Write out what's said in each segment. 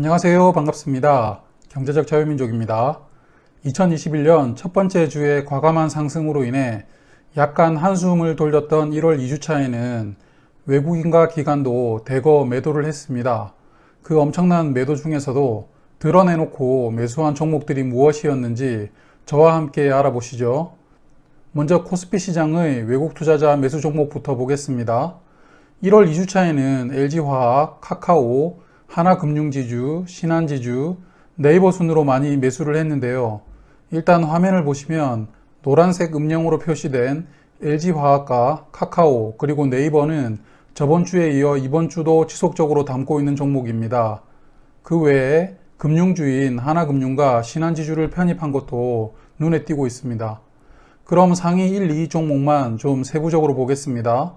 안녕하세요. 반갑습니다. 경제적 자유민족입니다. 2021년 첫 번째 주의 과감한 상승으로 인해 약간 한숨을 돌렸던 1월 2주차에는 외국인과 기관도 대거 매도를 했습니다. 그 엄청난 매도 중에서도 드러내놓고 매수한 종목들이 무엇이었는지 저와 함께 알아보시죠. 먼저 코스피 시장의 외국 투자자 매수 종목부터 보겠습니다. 1월 2주차에는 LG화학, 카카오, 하나금융지주, 신한지주, 네이버 순으로 많이 매수를 했는데요. 일단 화면을 보시면 노란색 음영으로 표시된 LG화학과 카카오 그리고 네이버는 저번 주에 이어 이번 주도 지속적으로 담고 있는 종목입니다. 그 외에 금융주인 하나금융과 신한지주를 편입한 것도 눈에 띄고 있습니다. 그럼 상위 1, 2 종목만 좀 세부적으로 보겠습니다.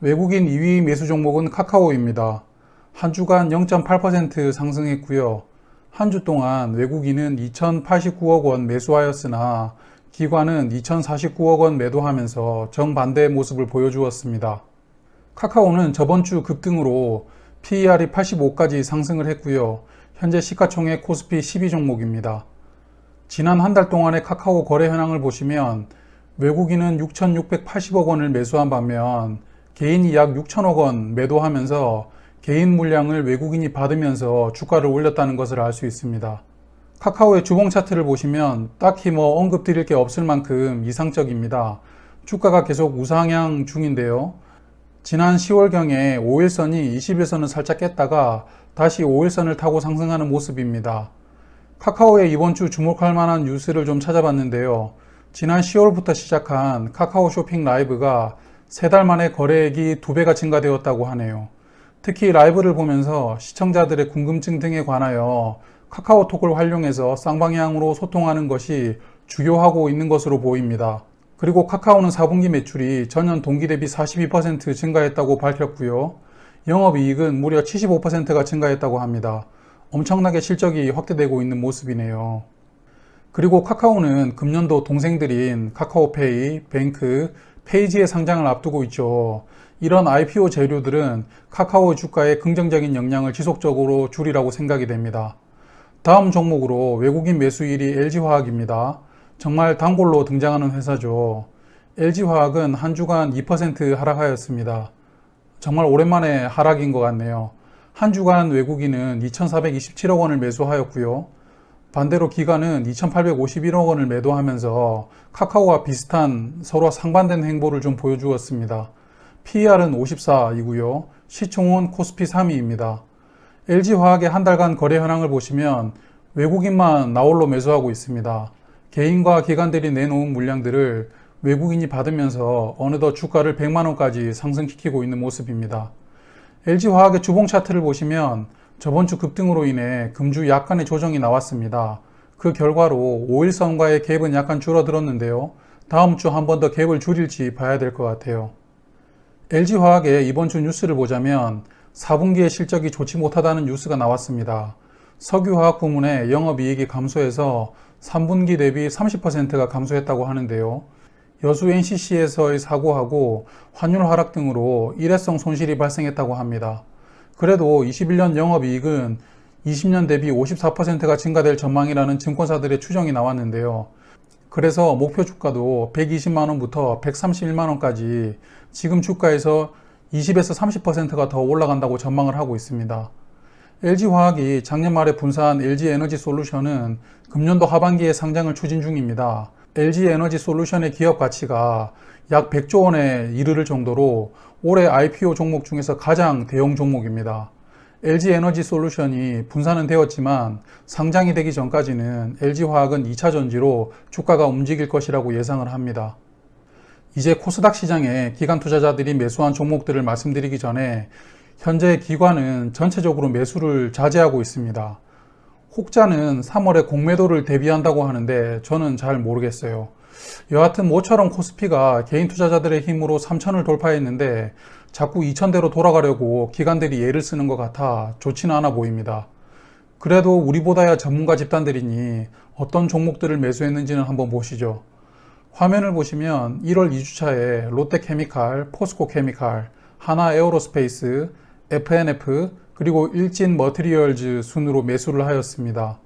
외국인 2위 매수 종목은 카카오입니다. 한 주간 0.8% 상승했고요. 한 주 동안 외국인은 2,089억 원 매수하였으나 기관은 2,049억 원 매도하면서 정반대의 모습을 보여주었습니다. 카카오는 저번 주 급등으로 PER이 85까지 상승을 했고요. 현재 시가총액 코스피 12 종목입니다. 지난 한 달 동안의 카카오 거래 현황을 보시면 외국인은 6,680억 원을 매수한 반면 개인이 약 6천억 원 매도하면서 개인 물량을 외국인이 받으면서 주가를 올렸다는 것을 알 수 있습니다. 카카오의 주봉 차트를 보시면 딱히 뭐 언급 드릴 게 없을 만큼 이상적입니다. 주가가 계속 우상향 중인데요. 지난 10월경에 5일선이 20일선을 살짝 깼다가 다시 5일선을 타고 상승하는 모습입니다. 카카오의 이번 주 주목할 만한 뉴스를 좀 찾아봤는데요. 지난 10월부터 시작한 카카오 쇼핑 라이브가 세 달 만에 거래액이 두 배가 증가되었다고 하네요. 특히 라이브를 보면서 시청자들의 궁금증 등에 관하여 카카오톡을 활용해서 쌍방향으로 소통하는 것이 주요하고 있는 것으로 보입니다. 그리고 카카오는 4분기 매출이 전년 동기 대비 42% 증가했다고 밝혔고요. 영업이익은 무려 75%가 증가했다고 합니다. 엄청나게 실적이 확대되고 있는 모습이네요. 그리고 카카오는 금년도 동생들인 카카오페이, 뱅크, 페이지의 상장을 앞두고 있죠. 이런 IPO 재료들은 카카오 주가에 긍정적인 영향을 지속적으로 주리라고 생각이 됩니다. 다음 종목으로 외국인 매수일이 LG화학입니다. 정말 단골로 등장하는 회사죠. LG화학은 한 주간 2% 하락하였습니다. 정말 오랜만에 하락인 것 같네요. 한 주간 외국인은 2,427억 원을 매수하였고요. 반대로 기관은 2,851억 원을 매도하면서 카카오와 비슷한 서로 상반된 행보를 좀 보여주었습니다. PER은 54이고요. 시총은 코스피 3위입니다. LG화학의 한 달간 거래 현황을 보시면 외국인만 나홀로 매수하고 있습니다. 개인과 기관들이 내놓은 물량들을 외국인이 받으면서 어느덧 주가를 100만원까지 상승시키고 있는 모습입니다. LG화학의 주봉 차트를 보시면 저번 주 급등으로 인해 금주 약간의 조정이 나왔습니다. 그 결과로 5일선과의 갭은 약간 줄어들었는데요. 다음 주 한 번 더 갭을 줄일지 봐야 될 것 같아요. LG화학의 이번 주 뉴스를 보자면 4분기의 실적이 좋지 못하다는 뉴스가 나왔습니다. 석유화학 부문의 영업이익이 감소해서 3분기 대비 30%가 감소했다고 하는데요. 여수 NCC에서의 사고하고 환율 하락 등으로 일회성 손실이 발생했다고 합니다. 그래도 21년 영업이익은 20년 대비 54%가 증가될 전망이라는 증권사들의 추정이 나왔는데요. 그래서 목표 주가도 120만원부터 131만원까지 지금 주가에서 20에서 30%가 더 올라간다고 전망을 하고 있습니다. LG화학이 작년 말에 분사한 LG에너지 솔루션은 금년도 하반기에 상장을 추진 중입니다. LG에너지 솔루션의 기업 가치가 약 100조 원에 이르를 정도로 올해 IPO 종목 중에서 가장 대형 종목입니다. LG에너지 솔루션이 분산은 되었지만 상장이 되기 전까지는 LG화학은 2차 전지로 주가가 움직일 것이라고 예상을 합니다. 이제 코스닥 시장에 기관 투자자들이 매수한 종목들을 말씀드리기 전에 현재 기관은 전체적으로 매수를 자제하고 있습니다. 혹자는 3월에 공매도를 대비한다고 하는데 저는 잘 모르겠어요. 여하튼 모처럼 코스피가 개인 투자자들의 힘으로 3천을 돌파했는데 자꾸 2천대로 돌아가려고 기관들이 예를 쓰는 것 같아 좋지는 않아 보입니다. 그래도 우리보다야 전문가 집단들이니 어떤 종목들을 매수했는지는 한번 보시죠. 화면을 보시면 1월 2주차에 롯데케미칼, 포스코케미칼, 하나에어로스페이스, FNF, 그리고 일진 머티리얼즈 순으로 매수를 하였습니다.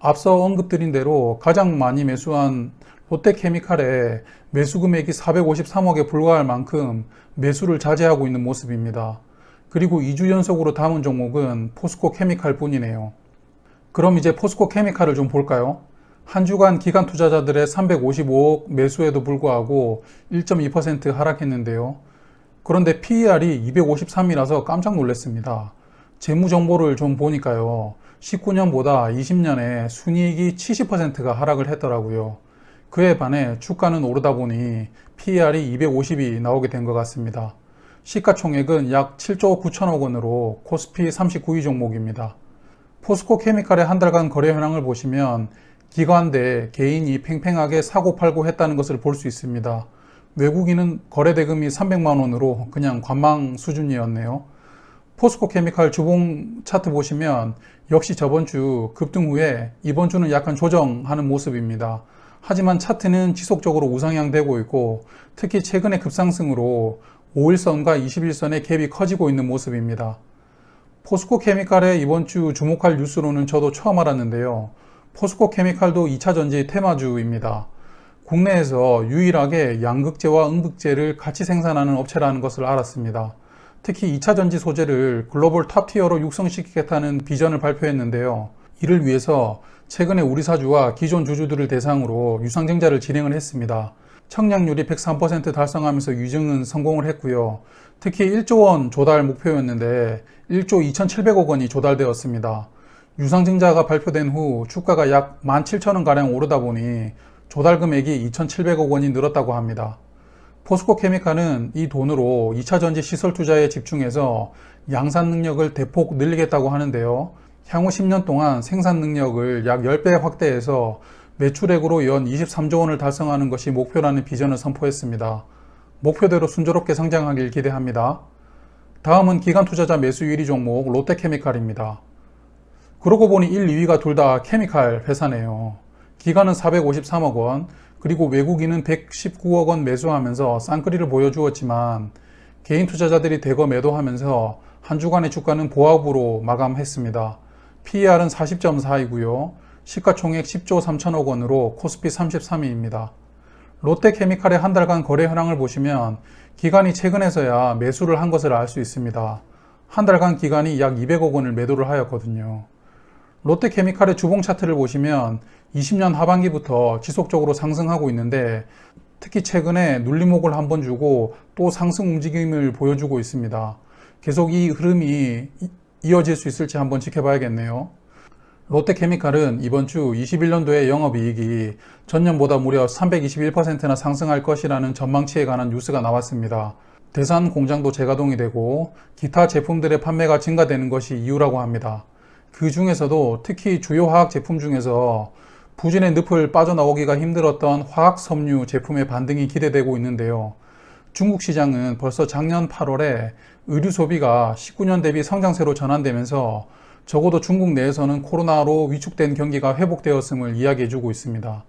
앞서 언급드린 대로 가장 많이 매수한 롯데케미칼의 매수 금액이 453억에 불과할 만큼 매수를 자제하고 있는 모습입니다. 그리고 2주 연속으로 담은 종목은 포스코 케미칼 뿐이네요. 그럼 이제 포스코 케미칼을 좀 볼까요? 한 주간 기관 투자자들의 355억 매수에도 불구하고 1.2% 하락했는데요. 그런데 PER이 253이라서 깜짝 놀랐습니다. 재무 정보를 좀 보니까요. 19년보다 20년에 순이익이 70%가 하락을 했더라고요. 그에 반해 주가는 오르다 보니 PER이 250이 나오게 된 것 같습니다. 시가총액은 약 7조 9천억 원으로 코스피 39위 종목입니다. 포스코 케미칼의 한 달간 거래 현황을 보시면 기관 대 개인이 팽팽하게 사고 팔고 했다는 것을 볼 수 있습니다. 외국인은 거래 대금이 300만 원으로 그냥 관망 수준이었네요. 포스코 케미칼 주봉 차트 보시면 역시 저번 주 급등 후에 이번 주는 약간 조정하는 모습입니다. 하지만 차트는 지속적으로 우상향 되고 있고 특히 최근의 급상승으로 5일선과 21선의 갭이 커지고 있는 모습입니다. 포스코 케미칼의 이번 주 주목할 뉴스로는 저도 처음 알았는데요. 포스코 케미칼도 2차 전지 테마주입니다. 국내에서 유일하게 양극재와 음극재를 같이 생산하는 업체라는 것을 알았습니다. 특히 2차 전지 소재를 글로벌 탑티어로 육성시키겠다는 비전을 발표했는데요. 이를 위해서 최근에 우리 사주와 기존 주주들을 대상으로 유상증자를 진행을 했습니다. 청량률이 103% 달성하면서 유증은 성공을 했고요. 특히 1조 원 조달 목표였는데 1조 2,700억 원이 조달되었습니다. 유상증자가 발표된 후 주가가 약 17,000원 가량 오르다 보니 조달 금액이 2,700억 원이 늘었다고 합니다. 포스코 케미칼은 이 돈으로 2차 전지 시설 투자에 집중해서 양산 능력을 대폭 늘리겠다고 하는데요. 향후 10년 동안 생산 능력을 약 10배 확대해서 매출액으로 연 23조 원을 달성하는 것이 목표라는 비전을 선포했습니다. 목표대로 순조롭게 성장하길 기대합니다. 다음은 기관 투자자 매수 1위 종목 롯데케미칼입니다. 그러고 보니 1, 2위가 둘 다 케미칼 회사네요. 기관은 453억 원, 그리고 외국인은 119억 원 매수하면서 쌍끌이를 보여주었지만 개인 투자자들이 대거 매도하면서 한 주간의 주가는 보합으로 마감했습니다. PER은 40.4이고요. 시가총액 10조 3천억 원으로 코스피 33위입니다. 롯데케미칼의 한 달간 거래 현황을 보시면 기관이 최근에서야 매수를 한 것을 알 수 있습니다. 한 달간 기관이 약 200억 원을 매도를 하였거든요. 롯데케미칼의 주봉 차트를 보시면 20년 하반기부터 지속적으로 상승하고 있는데 특히 최근에 눌림목을 한 번 주고 또 상승 움직임을 보여주고 있습니다. 계속 이 흐름이 이어질 수 있을지 한번 지켜봐야겠네요. 롯데케미칼은 이번 주 21년도의 영업이익이 전년보다 무려 321%나 상승할 것이라는 전망치에 관한 뉴스가 나왔습니다. 대산 공장도 재가동이 되고 기타 제품들의 판매가 증가되는 것이 이유라고 합니다. 그 중에서도 특히 주요 화학 제품 중에서 부진의 늪을 빠져나오기가 힘들었던 화학 섬유 제품의 반등이 기대되고 있는데요. 중국 시장은 벌써 작년 8월에 의류 소비가 19년 대비 성장세로 전환되면서 적어도 중국 내에서는 코로나로 위축된 경기가 회복되었음을 이야기해주고 있습니다.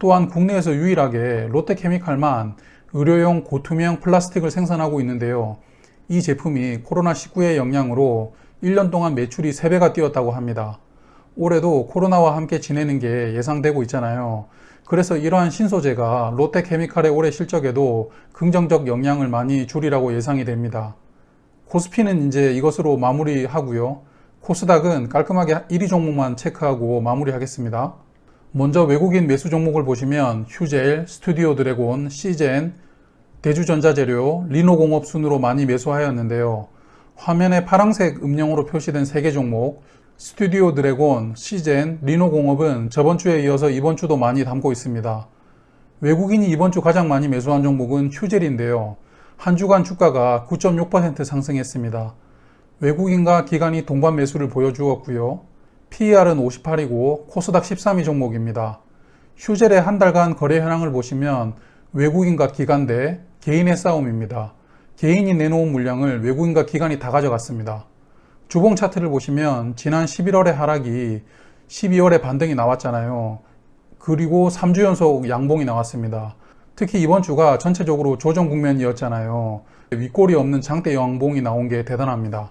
또한 국내에서 유일하게 롯데케미칼만 의료용 고투명 플라스틱을 생산하고 있는데요. 이 제품이 코로나19의 영향으로 1년 동안 매출이 3배가 뛰었다고 합니다. 올해도 코로나와 함께 지내는 게 예상되고 있잖아요. 그래서 이러한 신소재가 롯데케미칼의 올해 실적에도 긍정적 영향을 많이 주리라고 예상이 됩니다. 코스피는 이제 이것으로 마무리하고요. 코스닥은 깔끔하게 1위 종목만 체크하고 마무리하겠습니다. 먼저 외국인 매수 종목을 보시면 휴젤, 스튜디오 드래곤, 시젠, 대주전자재료, 리노공업 순으로 많이 매수하였는데요. 화면에 파란색 음영으로 표시된 3개 종목, 스튜디오 드래곤, 시젠, 리노공업은 저번 주에 이어서 이번 주도 많이 담고 있습니다. 외국인이 이번 주 가장 많이 매수한 종목은 휴젤인데요. 한 주간 주가가 9.6% 상승했습니다. 외국인과 기관이 동반 매수를 보여주었고요. PER은 58이고 코스닥 13위 종목입니다. 휴젤의 한 달간 거래 현황을 보시면 외국인과 기관 대 개인의 싸움입니다. 개인이 내놓은 물량을 외국인과 기관이 다 가져갔습니다. 주봉 차트를 보시면 지난 11월의 하락이 12월에 반등이 나왔잖아요. 그리고 3주 연속 양봉이 나왔습니다. 특히 이번 주가 전체적으로 조정 국면이었잖아요. 윗골이 없는 장대 양봉이 나온 게 대단합니다.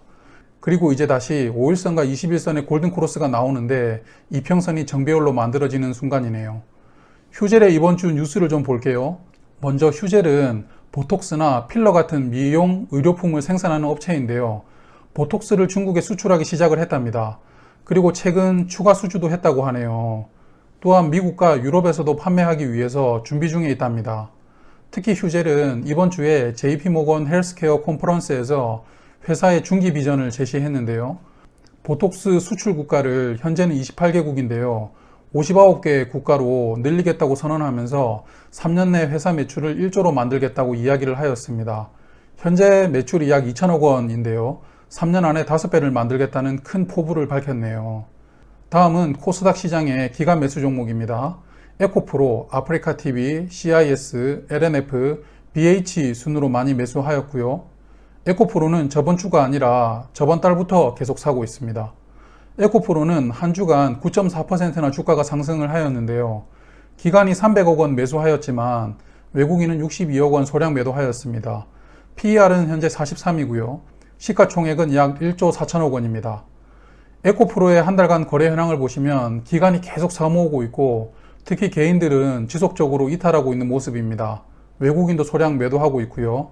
그리고 이제 다시 5일선과 21선의 골든 크로스가 나오는데 이평선이 정배열로 만들어지는 순간이네요. 휴젤의 이번 주 뉴스를 좀 볼게요. 먼저 휴젤은 보톡스나 필러 같은 미용 의료품을 생산하는 업체인데요. 보톡스를 중국에 수출하기 시작을 했답니다. 그리고 최근 추가 수주도 했다고 하네요. 또한 미국과 유럽에서도 판매하기 위해서 준비 중에 있답니다. 특히 휴젤은 이번 주에 JP모건 헬스케어 컨퍼런스에서 회사의 중기 비전을 제시했는데요. 보톡스 수출 국가를 현재는 28개국인데요. 59개 국가로 늘리겠다고 선언하면서 3년 내 회사 매출을 1조로 만들겠다고 이야기를 하였습니다. 현재 매출이 약 2천억 원인데요. 3년 안에 5배를 만들겠다는 큰 포부를 밝혔네요. 다음은 코스닥 시장의 기간 매수 종목입니다. 에코프로, 아프리카TV, CIS, LNF, BH 순으로 많이 매수하였고요. 에코프로는 저번 주가 아니라 저번 달부터 계속 사고 있습니다. 에코프로는 한 주간 9.4%나 주가가 상승을 하였는데요. 기간이 300억 원 매수하였지만 외국인은 62억 원 소량 매도하였습니다. PER은 현재 43이고요. 시가총액은 약 1조 4천억 원입니다. 에코프로의 한 달간 거래 현황을 보시면 기간이 계속 사모으고 있고 특히 개인들은 지속적으로 이탈하고 있는 모습입니다. 외국인도 소량 매도하고 있고요.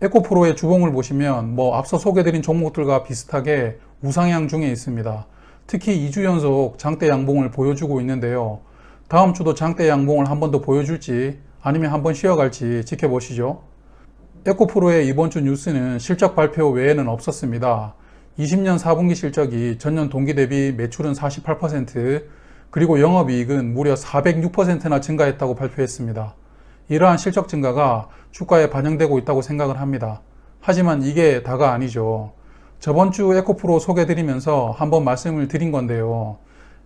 에코프로의 주봉을 보시면 뭐 앞서 소개드린 종목들과 비슷하게 우상향 중에 있습니다. 특히 2주 연속 장대 양봉을 보여주고 있는데요. 다음 주도 장대 양봉을 한 번 더 보여줄지 아니면 한 번 쉬어갈지 지켜보시죠. 에코프로의 이번 주 뉴스는 실적 발표 외에는 없었습니다. 20년 4분기 실적이 전년 동기 대비 매출은 48%, 그리고 영업이익은 무려 406%나 증가했다고 발표했습니다. 이러한 실적 증가가 주가에 반영되고 있다고 생각을 합니다. 하지만 이게 다가 아니죠. 저번 주 에코프로 소개드리면서 한번 말씀을 드린 건데요.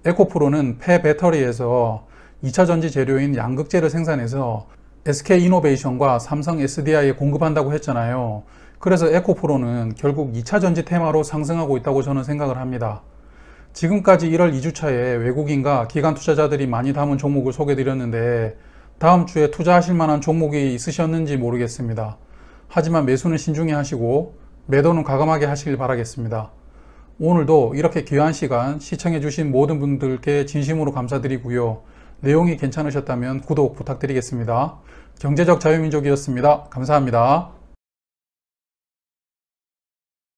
에코프로는 폐 배터리에서 2차 전지 재료인 양극재를 생산해서 SK이노베이션과 삼성 SDI에 공급한다고 했잖아요. 그래서 에코프로는 결국 2차 전지 테마로 상승하고 있다고 저는 생각을 합니다. 지금까지 1월 2주차에 외국인과 기관 투자자들이 많이 담은 종목을 소개드렸는데 다음 주에 투자하실 만한 종목이 있으셨는지 모르겠습니다. 하지만 매수는 신중히 하시고 매도는 과감하게 하시길 바라겠습니다. 오늘도 이렇게 귀한 시간 시청해주신 모든 분들께 진심으로 감사드리고요. 내용이 괜찮으셨다면 구독 부탁드리겠습니다. 경제적 자유민족이었습니다. 감사합니다.